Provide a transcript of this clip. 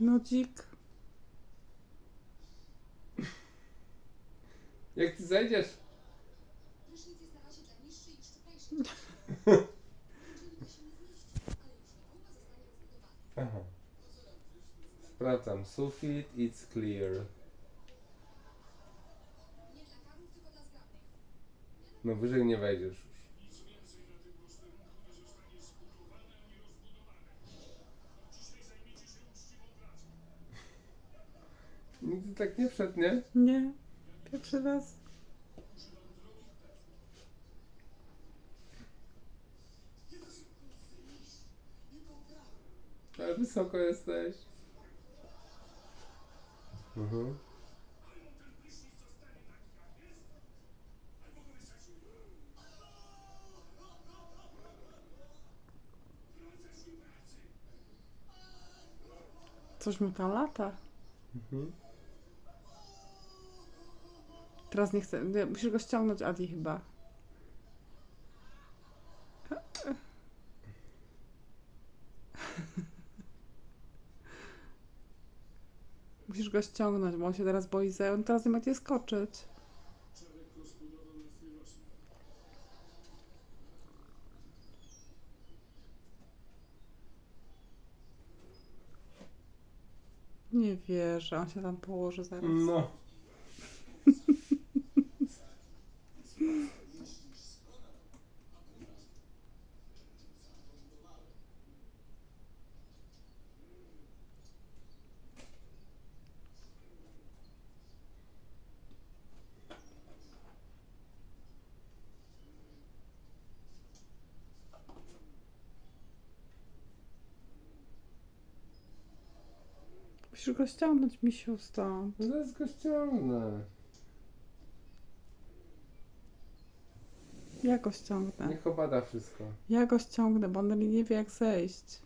Nudzik. Jak ty zejdziesz? Aha. Sprawdzam. Sufit, it's clear. No wyżej nie wejdziesz już. Nigdy tak nie wszedł, nie? Nie. Pierwszy raz. Ale wysoko jesteś. Mhm. Coś mu tam lata. Mhm. Teraz nie chcę. Nie, musisz go ściągnąć, Adi, chyba. Musisz go ściągnąć, bo on się teraz boi za... On teraz nie ma gdzie skoczyć. Nie wierzę, on się tam położy zaraz. No. Musisz go ściągnąć, misiu, stąd. Zaraz go ściągnę. Ja go ściągnę. Niech obada wszystko. Ja go ściągnę, bo on nie wie jak zejść.